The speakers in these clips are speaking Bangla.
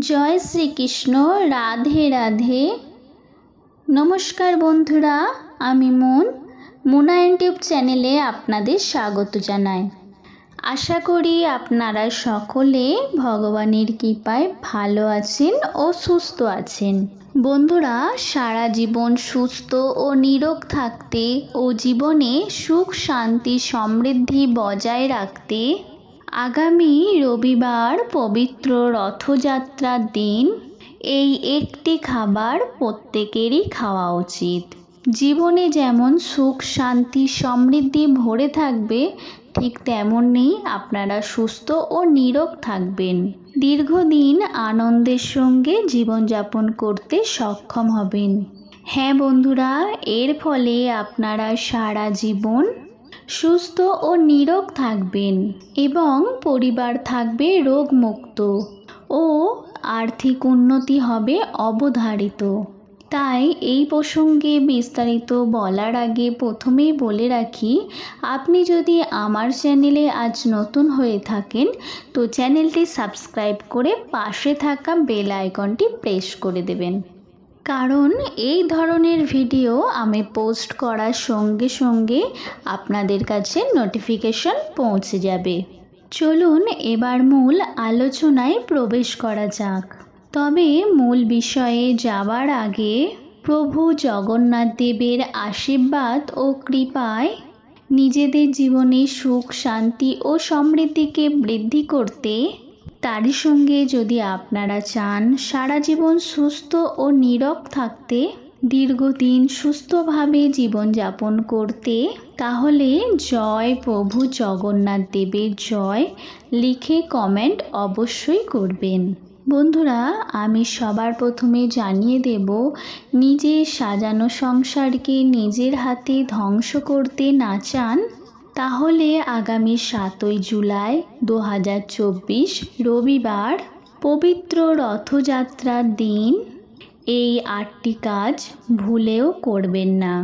জয় শ্রীকৃষ্ণ, রাধে রাধে। নমস্কার বন্ধুরা, আমি মুন। মুনা ইউটিউব চ্যানেলে আপনাদের স্বাগত জানাই। আশা করি আপনারা সকলে ভগবানের কৃপায় ভালো আছেন ও সুস্থ আছেন। বন্ধুরা, সারা জীবন সুস্থ ও নিরোগ থাকতে ও জীবনে সুখ, শান্তি, সমৃদ্ধি বজায় রাখতে আগামী রবিবার পবিত্র রথযাত্রার দিন। এই একটি খাবার প্রত্যেকেরই খাওয়া উচিত। জীবনে যেমন সুখ, শান্তি, সমৃদ্ধি ভরে থাকবে, ঠিক তেমনই আপনারা সুস্থ ও নিরোগ থাকবেন। দীর্ঘদিন আনন্দের সঙ্গে জীবনযাপন করতে সক্ষম হবেন। হ্যাঁ বন্ধুরা, এর ফলে আপনারা সারা জীবন সুস্থ ও নিরোগ থাকবেন এবং পরিবার থাকবে রোগমুক্ত ও আর্থিক উন্নতি হবে অবধারিত। তাই এই প্রসঙ্গে বিস্তারিত বলার আগে প্রথমেই বলে রাখি, আপনি যদি আমার চ্যানেলে আজ নতুন হয়ে থাকেন, তো চ্যানেলটি সাবস্ক্রাইব করে পাশে থাকা বেল আইকনটি প্রেস করে দেবেন। কারণ এই ধরনের ভিডিও আমি পোস্ট করার সঙ্গে সঙ্গে আপনাদের কাছে নোটিফিকেশন পৌঁছে যাবে। চলুন এবার মূল আলোচনায় প্রবেশ করা যাক। তবে মূল বিষয়ে যাওয়ার আগে প্রভু জগন্নাথ দেবের আশীর্বাদ ও কৃপায় নিজেদের জীবনে সুখ, শান্তি ও সমৃদ্ধিকে বৃদ্ধি করতে তারই সঙ্গে যদি আপনারা চান সারা জীবন সুস্থ ও নীরব থাকতে, দীর্ঘদিন সুস্থভাবে জীবনযাপন করতে, তাহলে জয় প্রভু জগন্নাথ দেবের জয় লিখে কমেন্ট অবশ্যই করবেন। বন্ধুরা, আমি সবার প্রথমে জানিয়ে দেব, নিজের সাজানো সংসারকে নিজের হাতে ধ্বংস করতে না চান তাহলে আগামী সাতই জুলাই দু হাজার চব্বিশ রবিবার পবিত্র রথযাত্রার দিন এই আটটি কাজ ভুলেও করবেন না।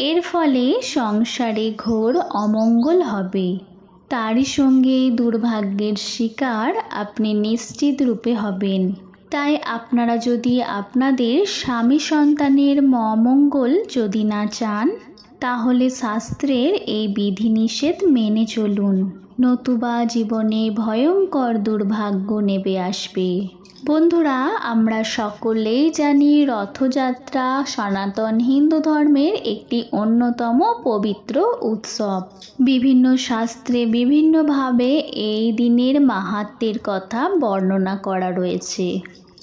এর ফলে সংসারে ঘোর অমঙ্গল হবে। তারই সঙ্গে দুর্ভাগ্যের শিকার আপনি নিশ্চিত রূপে হবেন। তাই আপনারা যদি আপনাদের স্বামী সন্তানের মমঙ্গল যদি না চান তাহলে শাস্ত্রের এই বিধিনিষেধ মেনে চলুন। নতুবা জীবনে ভয়ঙ্কর দুর্ভাগ্য নেবে আসবে। বন্ধুরা, আমরা সকলেই জানি রথযাত্রা সনাতন হিন্দু ধর্মের একটি অন্যতম পবিত্র উৎসব। বিভিন্ন শাস্ত্রে বিভিন্নভাবে এই দিনের মাহাত্মের কথা বর্ণনা করা রয়েছে,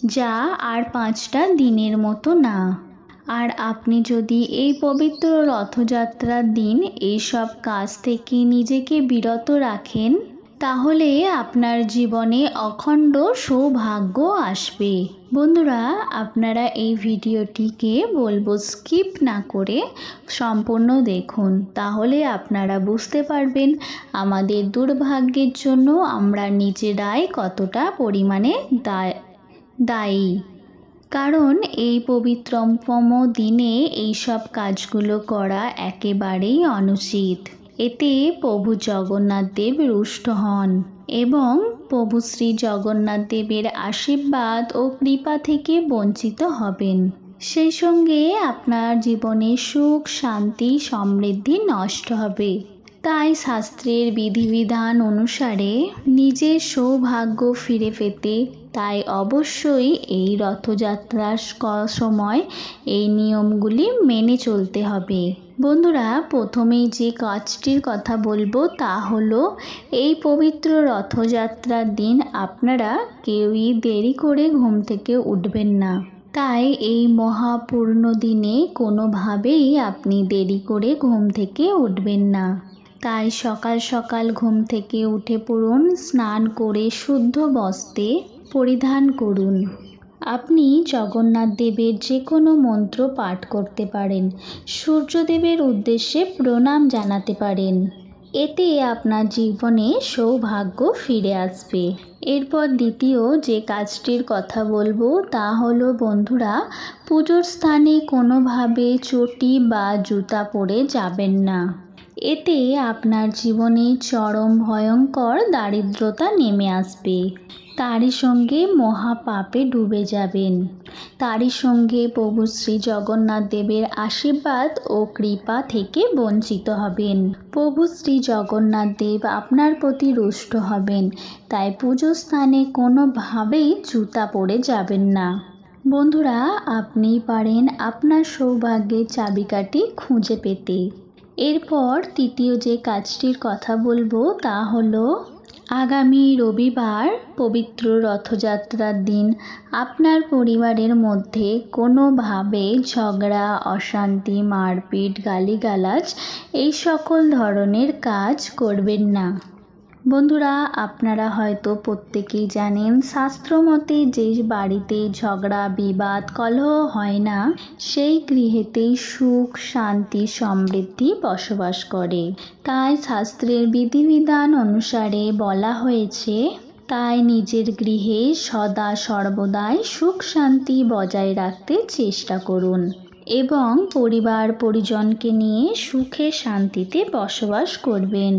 যা আর পাঁচটা দিনের মতো না। আর আপনি যদি এই পবিত্র রথযাত্রার দিন এইসব কাজ থেকে নিজেকে বিরত রাখেন, তাহলে আপনার জীবনে অখণ্ড সৌভাগ্য আসবে। বন্ধুরা, আপনারা এই ভিডিওটিকে বলব স্কিপ না করে সম্পূর্ণ দেখুন, তাহলে আপনারা বুঝতে পারবেন আমাদের দুর্ভাগ্যের জন্য আমরা নিজেরাই কতটা পরিমাণে দায়, দায়ী। কারণ এই পবিত্রতম দিনে এইসব কাজগুলো করা একেবারেই অনুচিত। এতে প্রভু জগন্নাথ দেব রুষ্ট হন এবং প্রভু শ্রী জগন্নাথ দেবের আশীর্বাদ ও কৃপা থেকে বঞ্চিত হবেন। সেই সঙ্গে আপনার জীবনে সুখ, শান্তি, সমৃদ্ধি নষ্ট হবে। তাই শাস্ত্রের বিধিবিধান অনুসারে নিজের সৌভাগ্য ফিরে পেতে তাই অবশ্যই এই রথযাত্রার সময় এই নিয়মগুলি মেনে চলতে হবে। বন্ধুরা, প্রথমেই যে কাজটির কথা বলব তা হলো, এই পবিত্র রথযাত্রার দিন আপনারা কেউই দেরি করে ঘুম থেকে উঠবেন না। তাই এই মহাপূর্ণ দিনে কোনোভাবেই আপনি দেরি করে ঘুম থেকে উঠবেন না। তাই সকাল সকাল ঘুম থেকে উঠে পড়ুন, স্নান করে শুদ্ধ বস্ত্রে পরিধান করুন। আপনি জগন্নাথ দেবের যে কোনো মন্ত্র পাঠ করতে পারেন। সূর্যদেবের উদ্দেশ্যে প্রণাম জানাতে পারেন। এতে আপনার জীবনে সৌভাগ্য ফিরে আসবে। এরপর দ্বিতীয় যে কাজটির কথা বলব, তা হলো, বন্ধুরা, পুজোর স্থানে কোনোভাবে চটি বা জুতা পরে যাবেন না। এতে আপনার জীবনে চরম ভয়ঙ্কর দারিদ্রতা নেমে আসবে। তারই সঙ্গে মহাপাপে ডুবে যাবেন। তারই সঙ্গে প্রভু শ্রী জগন্নাথ দেবের আশীর্বাদ ও কৃপা থেকে বঞ্চিত হবেন। প্রভু শ্রী জগন্নাথ দেব আপনার প্রতি রুষ্ট হবেন, তাই পুজো স্থানে কোনোভাবেই জুতা পরে যাবেন না। বন্ধুরা আপনি পারেন আপনার সৌভাগ্যের চাবিকাঠি খুঁজে পেতে। এরপর তৃতীয় যে কাজটির কথা বলব তা হলো, আগামী রবিবার পবিত্র রথযাত্রার দিন। আপনার পরিবারের মধ্যে কোনোভাবে ঝগড়া, অশান্তি, মারপিট, গালিগালাজ এই সকল ধরনের কাজ করবেন না। বন্ধুরা, আপনারা হয়তো প্রত্যেকেই জানেন, শাস্ত্রমতে যে বাড়িতে ঝগড়া, বিবাদ, কলহ হয় না, সেই গৃহেতেই সুখ, শান্তি, সমৃদ্ধি বসবাস করে। তাই শাস্ত্রের বিধিবিধান অনুসারে বলা হয়েছে, তাই নিজের গৃহে সদা সর্বদাই সুখ, শান্তি বজায় রাখতে চেষ্টা করুন এবং পরিবার পরিজনকে নিয়ে সুখে, শান্তিতে বসবাস করবেন।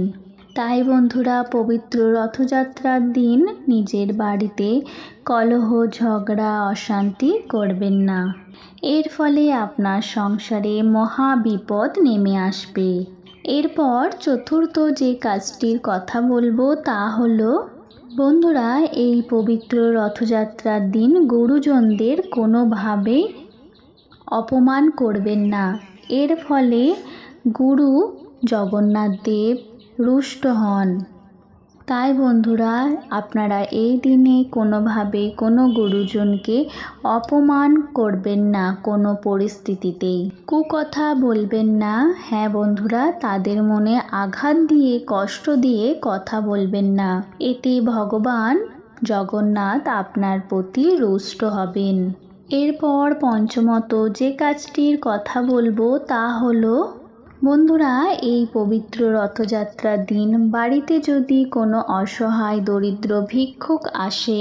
তাই বন্ধুরা পবিত্র রথযাত্রার দিন নিজের বাড়িতে কলহ, ঝগড়া, অশান্তি করবেন না। এর ফলে আপনার সংসারে মহা বিপদ নেমে আসবে। এরপর চতুর্থ যে কাজটির কথা বলব তা হলো, বন্ধুরা, এই পবিত্র রথযাত্রার দিন গুরুজনদের কোনোভাবেই অপমান করবেন না। এর ফলে গুরু জগন্নাথ দেব রুষ্ট হন। তাই বন্ধুরা, আপনারা এই দিনে কোনোভাবে কোনো গুরুজনকে অপমান করবেন না কোনো পরিস্থিতিতেই। কুকথা বলবেন না হ্যাঁ বন্ধুরা, তাদের মনে আঘাত দিয়ে, কষ্ট দিয়ে কথা বলবেন না। এতে ভগবান জগন্নাথ আপনার প্রতি রুষ্ট হবেন। এরপর পঞ্চমত যে কাজটির কথা বলব তা হলো বন্ধুরা, এই পবিত্র রথযাত্রার দিন বাড়িতে যদি কোনো অসহায় দরিদ্র ভিক্ষুক আসে,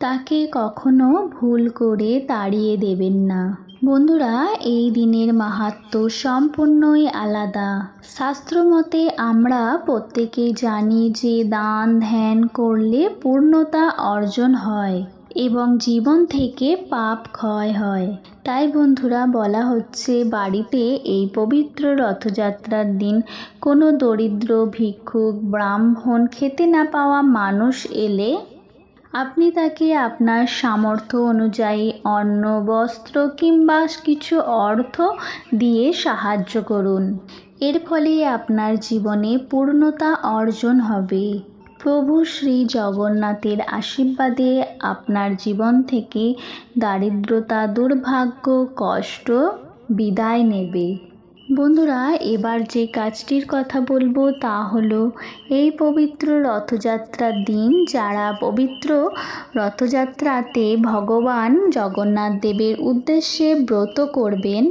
তাকে কখনো ভুল করে তাড়িয়ে দেবেন না। বন্ধুরা, এই দিনের মাহাত্ম সম্পূর্ণই আলাদা। শাস্ত্রমতে আমরা প্রত্যেকেই জানি যে দান ধ্যান করলে পূর্ণতা অর্জন হয়। এবং জীবন থেকে পাপ ক্ষয় হয়। তাই বন্ধুরা, বলা হচ্ছে বাড়িতে এই পবিত্র রথযাত্রার দিন কোনো দরিদ্র, ভিক্ষুক, ব্রাহ্মণ খেতে না পাওয়া মানুষ এলে আপনি তাকে আপনার সামর্থ্য অনুযায়ী অন্ন, বস্ত্র কিংবা কিছু অর্থ দিয়ে সাহায্য করুন। এর ফলে আপনার জীবনে পূর্ণতা অর্জন হবে। প্রভু শ্রী জগন্নাথের আশীর্বাদে আপনার জীবন থেকে দারিদ্রতা, দুর্ভাগ্য, কষ্ট বিদায় নেবে। বন্ধুরা, এবার যে কাজটির কথা বলব তা হলো এই পবিত্র রথযাত্রার দিন। যারা পবিত্র রথযাত্রাতে ভগবান জগন্নাথ দেবের উদ্দেশ্যে ব্রত করবেন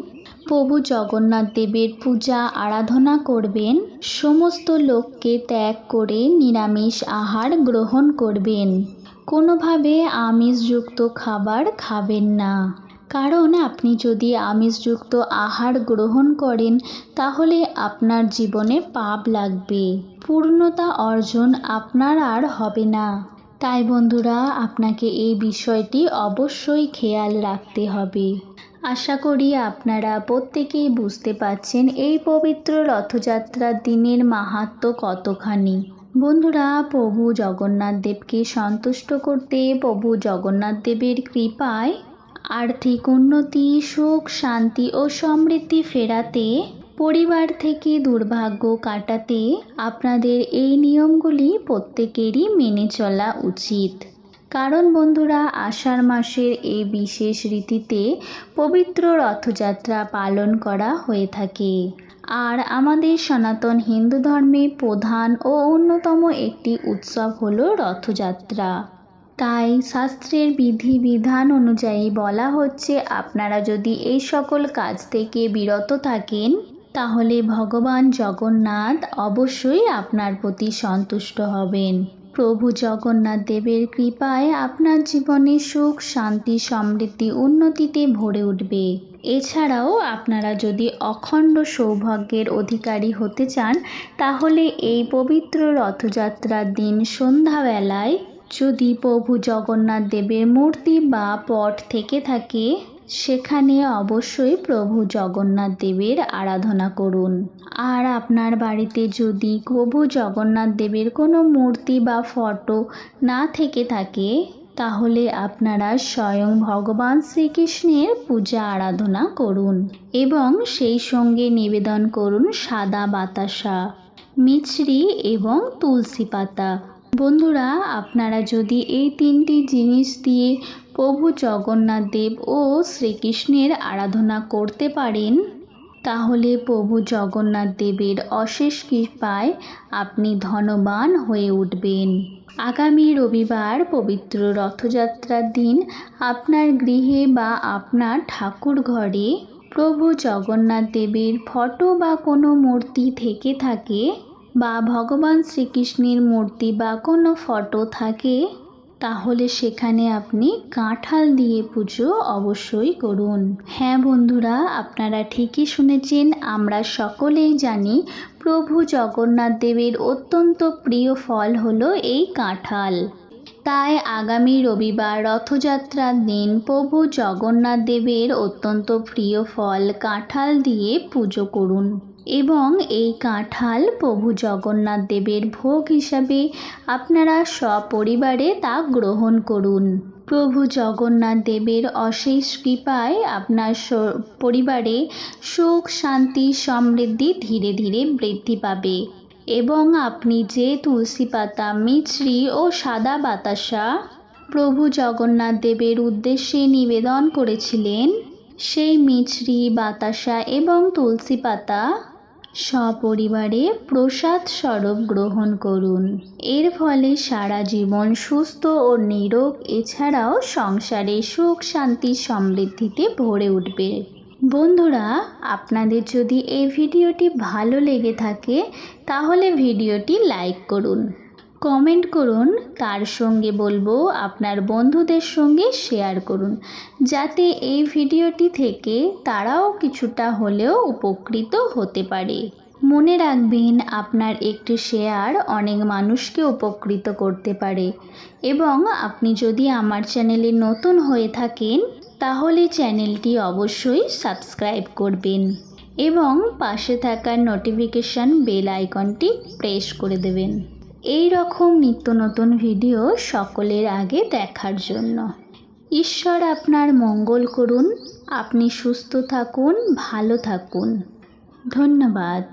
প্রভু জগন্নাথ দেবের পূজা, আরাধনা করবেন। সমস্ত লোককে ত্যাগ করে নিরামিষ আহার গ্রহণ করবেন। কোনোভাবে আমিষযুক্ত খাবার খাবেন না। কারণ আপনি যদি আমিষযুক্ত আহার গ্রহণ করেন, তাহলে আপনার জীবনে পাপ লাগবে। পূর্ণতা অর্জন আপনার আর হবে না। তাই বন্ধুরা, আপনাকে এই বিষয়টি অবশ্যই খেয়াল রাখতে হবে। আশা করি আপনারা প্রত্যেকেই বুঝতে পারছেন এই পবিত্র রথযাত্রার দিনের মাহাত্ম কতখানি। বন্ধুরা, প্রভু জগন্নাথ দেবকে সন্তুষ্ট করতে প্রভু জগন্নাথ দেবের কৃপায় আর্থিক উন্নতি, সুখ, শান্তি ও সমৃদ্ধি ফেরাতে, পরিবার থেকে দুর্ভাগ্য কাটাতে আপনাদের এই নিয়মগুলি প্রত্যেকেরই মেনে চলা উচিত। কারণ বন্ধুরা, আষাঢ় মাসের এই বিশেষ রীতিতে পবিত্র রথযাত্রা পালন করা হয়ে থাকে। আর আমাদের সনাতন হিন্দু ধর্মে প্রধান ও অন্যতম একটি উৎসব হল রথযাত্রা। তাই শাস্ত্রের বিধি বিধান অনুযায়ী বলা হচ্ছে, আপনারা যদি এই সকল কাজ থেকে বিরত থাকেন, তাহলে ভগবান জগন্নাথ অবশ্যই আপনার প্রতি সন্তুষ্ট হবেন। প্রভু জগন্নাথ দেবের কৃপায় আপনার জীবনে সুখ, শান্তি, সমৃদ্ধি, উন্নতিতে ভরে উঠবে। এছাড়াও আপনারা যদি অখণ্ড সৌভাগ্যের অধিকারী হতে চান, তাহলে এই পবিত্র রথযাত্রার দিন সন্ধ্যাবেলায় যদি প্রভু জগন্নাথ দেবের মূর্তি বা পট থেকে থাকে সেখানে অবশ্যই প্রভু জগন্নাথ দেবের আরাধনা করুন। আর আপনার বাড়িতে যদি প্রভু জগন্নাথ দেবের কোনো মূর্তি বা ফটো না থেকে থাকে, তাহলে আপনারা স্বয়ং ভগবান শ্রীকৃষ্ণের পূজা আরাধনা করুন এবং সেই সঙ্গে নিবেদন করুন সাদা বাতাসা, মিছরি এবং তুলসী পাতা। বন্ধুরা, আপনারা যদি এই তিনটি জিনিস দিয়ে প্রভু জগন্নাথ দেব ও শ্রীকৃষ্ণের আরাধনা করতে পারেন, তাহলে প্রভু জগন্নাথ দেবের অশেষ কৃপায় আপনি ধনবান হয়ে উঠবেন। আগামী রবিবার পবিত্র রথযাত্রার দিন আপনার গৃহে বা আপনার ঠাকুর ঘরে প্রভু জগন্নাথ দেবের ফটো বা কোনো মূর্তি থেকে থাকে বা ভগবান শ্রীকৃষ্ণের মূর্তি বা কোনো ফটো থাকে, তাহলে সেখানে আপনি কাঁঠাল দিয়ে পুজো অবশ্যই করুন। হ্যাঁ বন্ধুরা, আপনারা ঠিকই শুনেছেন, আমরা সকলেই জানি প্রভু জগন্নাথ দেবের অত্যন্ত প্রিয় ফল হলো এই কাঁঠাল। তাই আগামী রবিবার রথযাত্রার দিন প্রভু জগন্নাথ দেবের অত্যন্ত প্রিয় ফল কাঁঠাল দিয়ে পুজো করুন। এবং এই কাঁঠাল প্রভু জগন্নাথ দেবের ভোগ হিসাবে আপনারা সপরিবারে তা গ্রহণ করুন। প্রভু জগন্নাথ দেবের অশেষ কৃপায় আপনার পরিবারে সুখ, শান্তি, সমৃদ্ধি ধীরে ধীরে বৃদ্ধি পাবে এবং আপনি যে তুলসী পাতা, মিছরি ও সাদা বাতাসা প্রভু জগন্নাথ দেবের উদ্দেশ্যে নিবেদন করেছিলেন, সেই মিছরি বাতাসা এবং তুলসী পাতা সপরিবারে প্রসাদ স্বরূপ গ্রহণ করুন। এর ফলে সারা জীবন সুস্থ ও নিরোগ, এছাড়াও সংসারে সুখ, শান্তি, সমৃদ্ধিতে ভরে উঠবে। বন্ধুরা, আপনাদের যদি এই ভিডিওটি ভালো লেগে থাকে, তাহলে ভিডিওটি লাইক করুন। কমেন্ট করুন, তার সঙ্গে বলব, আপনার বন্ধুদের সঙ্গে শেয়ার করুন। যাতে এই ভিডিওটি থেকে তারাও কিছুটা হলেও উপকৃত হতে পারে। মনে রাখবেন, আপনার একটি শেয়ার অনেক মানুষকে উপকৃত করতে পারে। এবং আপনি যদি আমার চ্যানেলে নতুন হয়ে থাকেন, তাহলে চ্যানেলটি অবশ্যই সাবস্ক্রাইব করবেন। এবং পাশে থাকা নোটিফিকেশান বেল আইকনটি প্রেস করে দেবেন। এই রকম নিত্য নতুন ভিডিও সকলের আগে দেখার জন্য। ঈশ্বর আপনার মঙ্গল করুন, আপনি সুস্থ থাকুন, ভালো থাকুন। ধন্যবাদ।